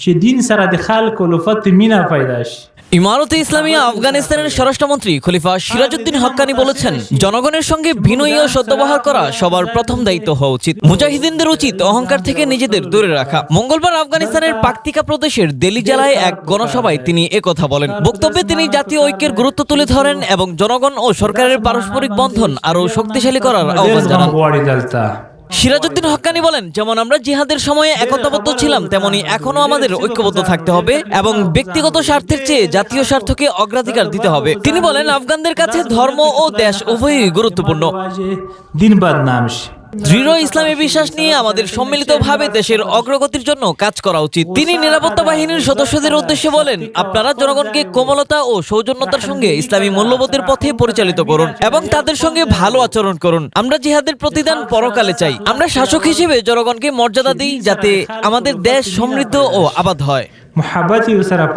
چې دین سره د خلکو لفت مینا پیدا شي ইমারতে ইসলামিয়া আফগানিস্তানের স্বরাষ্ট্রমন্ত্রী খলিফা সিরাজউদ্দিন হক্কানি বলেছেন জনগণের সঙ্গে বিনয়ী ও সদ্ব্যবহার করা সবার প্রথম দায়িত্ব হওয়া উচিত মুজাহিদিনদের উচিত অহংকার থেকে নিজেদের দূরে রাখা মঙ্গলবার আফগানিস্তানের পাকতিকা প্রদেশের দেলি জেলায় এক গণসভায় তিনি একথা বলেন বক্তব্যে তিনি জাতীয় ঐক্যের গুরুত্ব তুলে ধরেন এবং জনগণ ও সরকারের পারস্পরিক বন্ধন আরও শক্তিশালী করার আহ্বান ډېر জানান غواړي دلته সিরাজউদ্দিন হকানি বলেন, যেমন আমরা জিহাদের সময়ে একতাবদ্ধ ছিলাম, তেমনি এখনও আমাদের ঐক্যবদ্ধ থাকতে হবে এবং ব্যক্তিগত স্বার্থের চেয়ে জাতীয় স্বার্থকে অগ্রাধিকার দিতে হবে। তিনি বলেন, আফগানদের কাছে ধর্ম ও দেশ উভয়ই গুরুত্বপূর্ণ। দিনবাদ দৃঢ় ইসলামী বিশ্বাস নিয়ে আমাদের সম্মিলিতভাবে দেশের অগ্রগতির জন্য কাজ করা উচিত। তিনি নিরাপত্তা বাহিনীর সদস্যদের উদ্দেশ্যে বলেন, আপনারা জনগণকে কোমলতা ও সৌজন্যতার সঙ্গে ইসলামী মূল্যবোধের পথে পরিচালিত করুন এবং তাদের সঙ্গে ভালো আচরণ করুন। আমরা জিহাদের প্রতিদান পরকালে চাই। আমরা শাসক হিসেবে জনগণকে মর্যাদা দিই যাতে আমাদের দেশ সমৃদ্ধ ও আবাদ হয়। মহাবাজি সারা